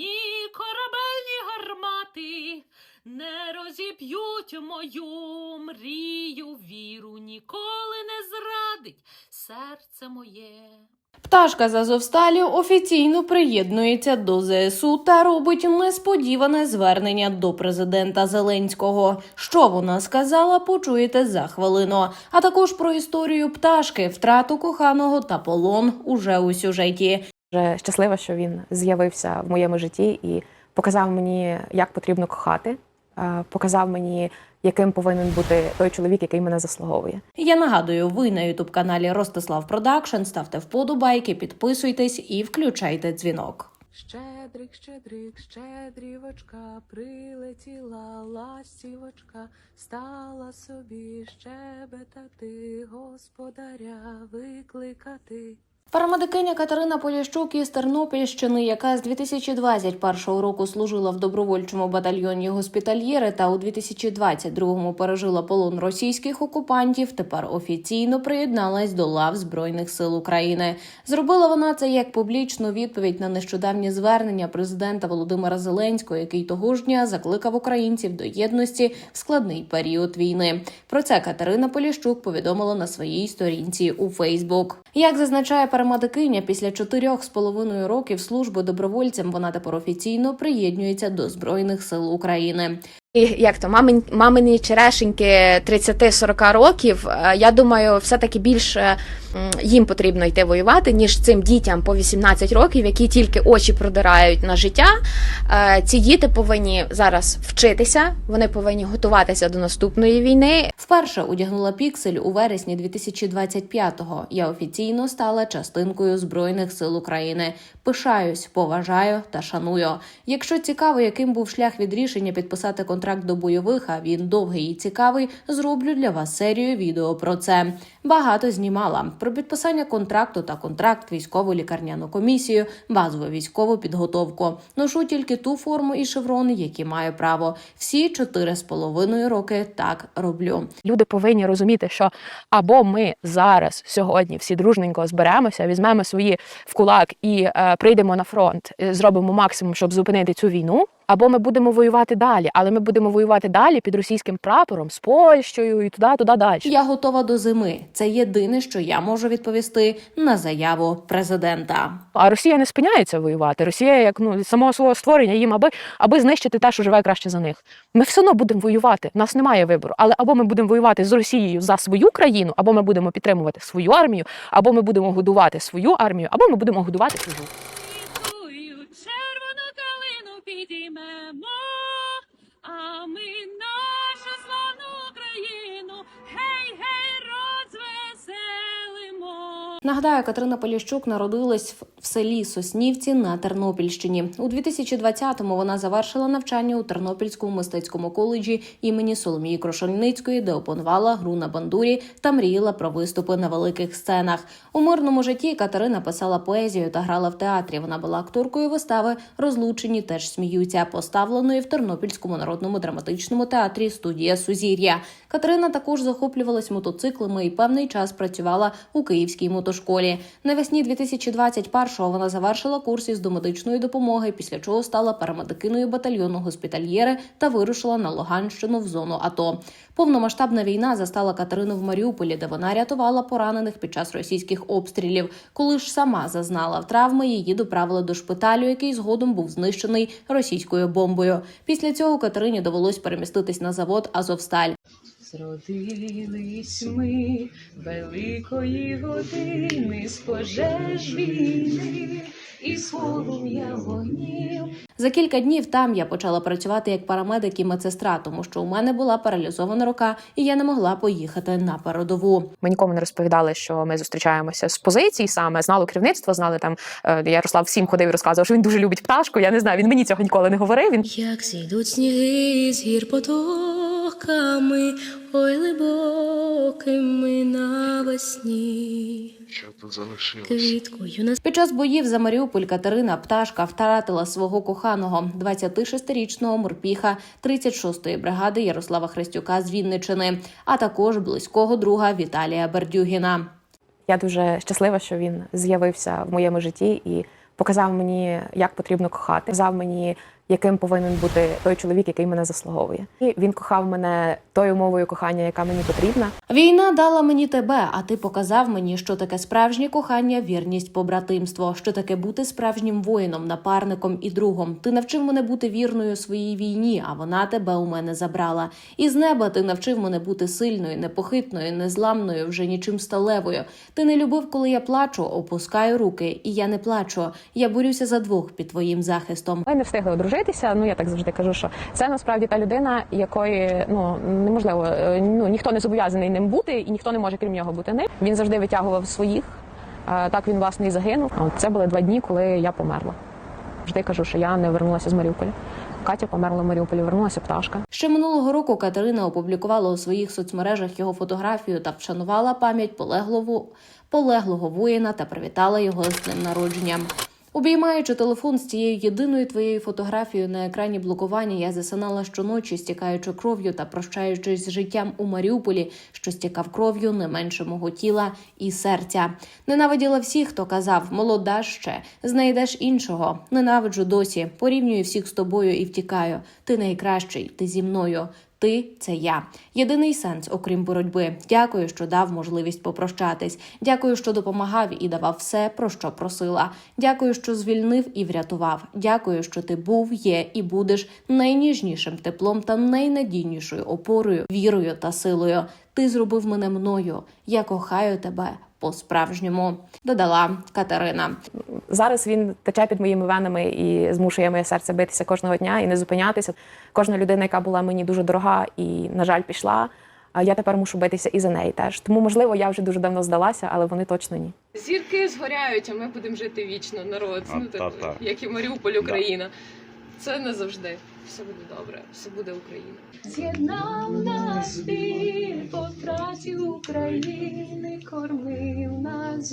ні корабельні гармати не розіп'ють мою мрію, віру ніколи не зрадить серце моє. Пташка з Азовсталі офіційно приєднується до ЗСУ та робить несподіване звернення до президента Зеленського. Що вона сказала, почуєте за хвилину. А також про історію пташки, втрату коханого та полон уже у сюжеті. Дуже щаслива, що він з'явився в моєму житті і показав мені, як потрібно кохати, е, показав мені, яким повинен бути той чоловік, який мене заслуговує. Я нагадую, ви на ютуб каналі Ростислав Продакшн. Ставте вподобайки, підписуйтесь і включайте дзвінок. Щедрик, щедрик, щедрівочка, прилетіла ластівочка, стала собі щебетати, господаря викликати. Парамедикиня Катерина Поліщук із Тернопільщини, яка з 2021 року служила в добровольчому батальйоні госпітальєри та у 2022 пережила полон російських окупантів, тепер офіційно приєдналась до лав Збройних сил України. Зробила вона це як публічну відповідь на нещодавнє звернення президента Володимира Зеленського, який того ж дня закликав українців до єдності в складний період війни. Про це Катерина Поліщук повідомила на своїй сторінці у Фейсбук. Як зазначає парамедикиня, після чотирьох з половиною років служби добровольцям вона тепер офіційно приєднується до збройних сил України. Як то мамин, мамині черешеньки 30-40 років, е, я думаю, все-таки більше їм потрібно йти воювати, ніж цим дітям по 18 років, які тільки очі продирають на життя. Е, Ці діти повинні зараз вчитися, вони повинні готуватися до наступної війни. Вперше одягнула піксель у вересні 2025-го. Я офіційно стала частинкою збройних сил України. Пишаюсь, поважаю та шаную. Якщо цікаво, яким був шлях від рішення підписати контракт до бойових, а він довгий і цікавий, зроблю для вас серію відео про це. Багато знімала про підписання контракту та контракт, військову лікарняну комісію, базову військову підготовку. Ношу тільки ту форму і шеврони, які маю право. Всі чотири з половиною роки так роблю. Люди повинні розуміти, що або ми зараз сьогодні всі дружненько зберемося, візьмемо свої в кулак і е, прийдемо на фронт, е, зробимо максимум, щоб зупинити цю війну. Або ми будемо воювати далі, але ми будемо воювати далі під російським прапором з Польщею і туди, туди далі. Я готова до зими. Це єдине, що я можу відповісти на заяву президента. А Росія не спиняється воювати. Росія, як ну самого свого створення, їм аби аби знищити те, що живе краще за них. Ми все одно будемо воювати. У нас немає вибору. Але або ми будемо воювати з Росією за свою країну, або ми будемо підтримувати свою армію, або ми будемо годувати свою армію, або ми будемо годувати чужу. Redeemer Нагадаю, Катерина Поліщук народилась в- селі Соснівці на Тернопільщині. У 2020-му вона завершила навчання у Тернопільському мистецькому коледжі імені Соломії Крошельницької, де опанувала гру на бандурі та мріяла про виступи на великих сценах. У мирному житті Катерина писала поезію та грала в театрі. Вона була акторкою вистави Розлучені теж сміються, поставленої в Тернопільському народному драматичному театрі студія Сузір'я. Катерина також захоплювалась мотоциклами і певний час працювала у київській мотошколі. Навесні 2021-го вона завершила курс із домедичної допомоги, після чого стала парамедикиною батальйону госпітальєри та вирушила на Луганщину в зону АТО. Повномасштабна війна застала Катерину в Маріуполі, де вона рятувала поранених під час російських обстрілів. Коли ж сама зазнала травми, її доправили до шпиталю, який згодом був знищений російською бомбою. Після цього Катерині довелось переміститись на завод Азовсталь. Зродились ми великої години з пожеж війни і з полум'я вогнів. За кілька днів там я почала працювати як парамедик і медсестра, тому що у мене була паралізована рука, і я не могла поїхати на передову. Ми нікому не розповідали, що ми зустрічаємося з позицій саме. Знало керівництво, знали там. е, Ярослав всім ходив і розказував, що він дуже любить пташку. Я не знаю, він мені цього ніколи не говорив. Він Як зійдуть сніги з гір потоками, ой глибокими навесні, Що тут залишилось? квіткою на Під час боїв за Маріуполь Катерина Пташка втратила свого коханого 26-річного морпіха 36-ї бригади Ярослава Христюка з Вінничини, а також близького друга Віталія Бердюгіна. я дуже щаслива, що він з'явився в моєму житті і показав мені, як потрібно кохати, показав мені, яким повинен бути той чоловік, який мене заслуговує. І він кохав мене тою мовою кохання, яка мені потрібна. Війна дала мені тебе, а ти показав мені, що таке справжнє кохання, вірність, побратимство, що таке бути справжнім воїном, напарником і другом. Ти навчив мене бути вірною своїй війні, а вона тебе у мене забрала. І з неба ти навчив мене бути сильною, непохитною, незламною, вже нічим сталевою. Ти не любив, коли я плачу, опускаю руки, і я не плачу. Я борюся за двох під твоїм захистом. Ми не встигли одружитися. Ну я так завжди кажу, що це насправді та людина, якої ну неможливо, е, ну ніхто не зобов'язаний ним бути, і ніхто не може крім нього бути ним. Він завжди витягував своїх. Так він власне і загинув. От це були два дні, коли я померла. Завжди кажу, що я не вернулася з Маріуполя. Катя померла в Маріуполі, вернулася пташка. Ще минулого року Катерина опублікувала у своїх соцмережах його фотографію та вшанувала пам'ять полеглого, полеглого воїна та привітала його з днем народження. Обіймаючи телефон з цією єдиною твоєю фотографією на екрані блокування, я засинала щоночі, стікаючи кров'ю та прощаючись з життям у Маріуполі, що стікав кров'ю не менше мого тіла і серця. Ненавиділа всіх, хто казав молода ще, знайдеш іншого. Ненавиджу досі. Порівнюю всіх з тобою і втікаю. Ти найкращий, ти зі мною. Ти це я. Єдиний сенс, окрім боротьби. Дякую, що дав можливість попрощатись. Дякую, що допомагав і давав все, про що просила. Дякую, що звільнив і врятував. Дякую, що ти був, є і будеш найніжнішим теплом та найнадійнішою опорою, вірою та силою. Ти зробив мене мною. Я кохаю тебе по-справжньому. Додала Катерина. Зараз він тече під моїми венами і змушує моє серце битися кожного дня і не зупинятися. Кожна людина, яка була мені дуже дорога і, на жаль, пішла. А я тепер мушу битися і за неї теж. Тому, можливо, я вже дуже давно здалася, але вони точно ні. Зірки згоряють, а ми будемо жити вічно, народ. А, ну, так, та-та. як і Маріуполь, Україна. Це не завжди. Все буде добре, все буде Україна. З'єднав нас біль по втраті України, кормив нас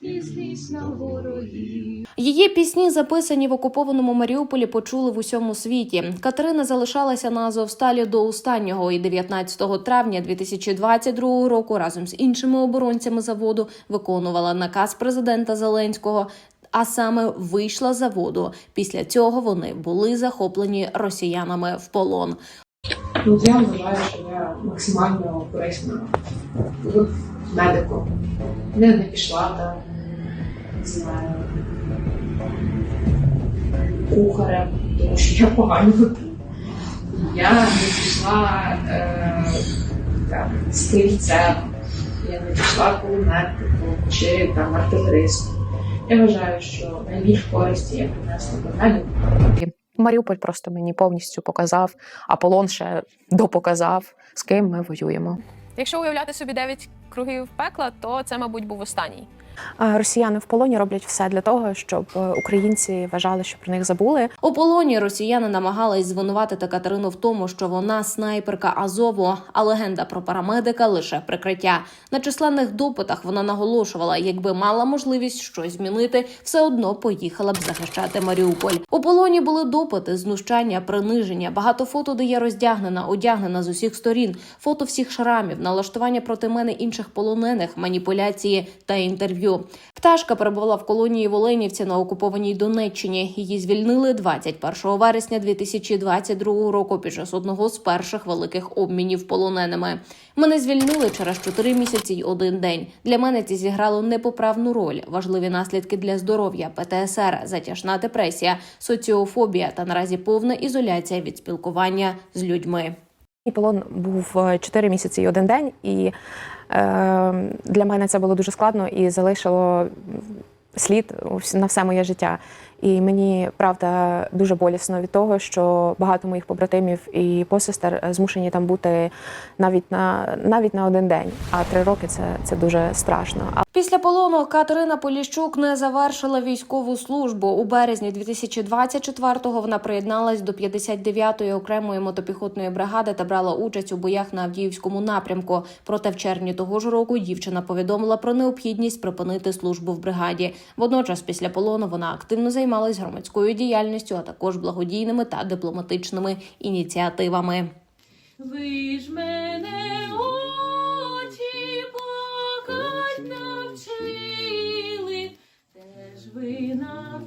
і на ворогів. Її пісні, записані в окупованому Маріуполі, почули в усьому світі. Катерина залишалася на Азовсталі до останнього, і 19 травня 2022 року разом з іншими оборонцями заводу виконувала наказ президента Зеленського. А саме вийшла з заводу. Після цього вони були захоплені росіянами в полон. Ну, я вважаю, що я максимально корисна медиком. Не, не пішла там, кухарем, тому що я погано. Я не пішла е, там, я не пішла кулеметником чи там артилеристом. Я вважаю, що найбільш користі я принесла медалі. Маріуполь просто мені повністю показав, Аполлон ще допоказав, з ким ми воюємо. Якщо уявляти собі дев'ять кругів пекла, то це, мабуть, був останній. Росіяни в полоні роблять все для того, щоб е, українці вважали, що про них забули. У полоні росіяни намагались звинуватити Катерину в тому, що вона снайперка Азову, а легенда про парамедика лише прикриття. На численних допитах вона наголошувала, якби мала можливість щось змінити, все одно поїхала б захищати Маріуполь. У полоні були допити, знущання, приниження, багато фото, де я роздягнена, одягнена з усіх сторін, фото всіх шрамів, налаштування проти мене інших полонених, маніпуляції та інтерв'ю. Пташка перебувала в колонії в Оленівці на окупованій Донеччині. Її звільнили 21 вересня 2022 року під час одного з перших великих обмінів полоненими. Мене звільнили через 4 місяці й один день. Для мене це зіграло непоправну роль. Важливі наслідки для здоров'я, ПТСР, затяжна депресія, соціофобія та наразі повна ізоляція від спілкування з людьми. І полон був 4 місяці і один день, і е, для мене це було дуже складно і залишило слід на все моє життя. І мені правда дуже болісно від того, що багато моїх побратимів і посестер е, змушені там бути навіть на навіть на один день. А три роки це, це дуже страшно. Після полону Катерина Поліщук не завершила військову службу. У березні 2024-го вона приєдналась до 59-ї окремої мотопіхотної бригади та брала участь у боях на Авдіївському напрямку. Проте в червні того ж року дівчина повідомила про необхідність припинити службу в бригаді. Водночас, після полону, вона активно займалась громадською діяльністю, а також благодійними та дипломатичними ініціативами. Ви ж мене очі покать навчили, теж ви на